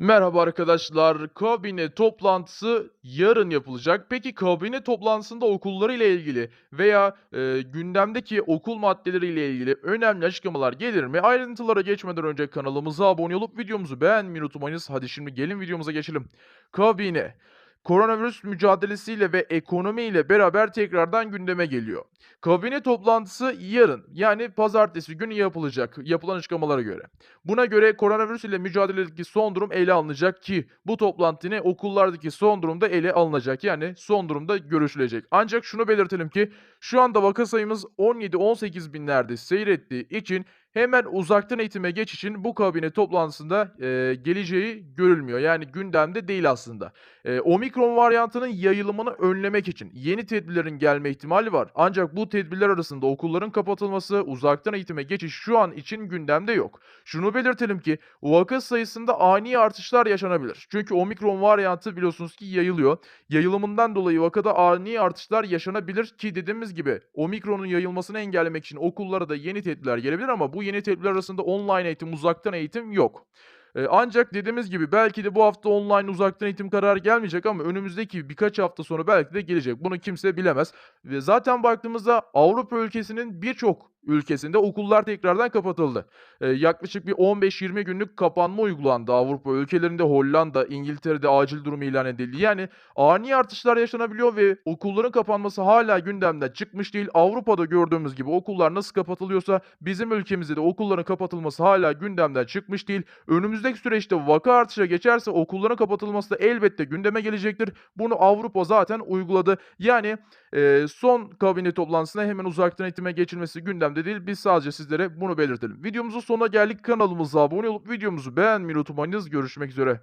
Merhaba arkadaşlar. Kabine toplantısı yarın yapılacak. Peki kabine toplantısında okulları ile ilgili veya e, gündemdeki okul maddeleri ile ilgili önemli açıklamalar gelir mi? Ayrıntılara geçmeden önce kanalımıza abone olup videomuzu beğenmeyi unutmayınız. Hadi şimdi gelin videomuza geçelim. Kabine koronavirüs mücadelesiyle ve ekonomiyle beraber tekrardan gündeme geliyor. Kabine toplantısı yarın yani pazartesi günü yapılacak yapılan açıklamalara göre. Buna göre koronavirüs ile mücadeledeki son durum ele alınacak ki bu toplantı ne okullardaki son durumda ele alınacak. Yani son durumda görüşülecek. Ancak şunu belirtelim ki şu anda vaka sayımız 17-18 binlerde seyrettiği için hemen uzaktan eğitime geçişin bu kabine toplantısında eee, geleceği görülmüyor. Yani gündemde değil aslında. Eee, omikron varyantının yayılımını önlemek için yeni tedbirlerin gelme ihtimali var. Ancak bu tedbirler arasında okulların kapatılması, uzaktan eğitime geçiş şu an için gündemde yok. Şunu belirtelim ki vaka sayısında ani artışlar yaşanabilir. Çünkü omikron varyantı biliyorsunuz ki yayılıyor. Yayılımından dolayı vakada ani artışlar yaşanabilir ki dediğimiz gibi omikronun yayılmasını engellemek için okullara da yeni tedbirler gelebilir ama bu yeni tedbirler arasında online eğitim, uzaktan eğitim yok. Eee, ancak dediğimiz gibi belki de bu hafta online uzaktan eğitim kararı gelmeyecek ama önümüzdeki birkaç hafta sonra belki de gelecek. Bunu kimse bilemez. Ve zaten baktığımızda Avrupa ülkesinin birçok ülkesinde okullar tekrardan kapatıldı. Eee, yaklaşık bir 15-20 günlük kapanma uygulandı Avrupa ülkelerinde. Hollanda, İngiltere'de acil durum ilan edildi. Yani ani artışlar yaşanabiliyor ve okulların kapanması hala gündemden çıkmış değil. Avrupa'da gördüğümüz gibi okullar nasıl kapatılıyorsa bizim ülkemizde de okulların kapatılması hala gündemden çıkmış değil. Önümüzdeki süreçte vaka artışa geçerse okulların kapatılması da elbette gündeme gelecektir. Bunu Avrupa zaten uyguladı. Yani eee, son kabine toplantısına hemen uzaktan eğitime geçilmesi gündemde değil. Biz sadece sizlere bunu belirtelim. Videomuzun sonuna geldik. Kanalımıza abone olup videomuzu beğenmeyi unutmayınız. Görüşmek üzere.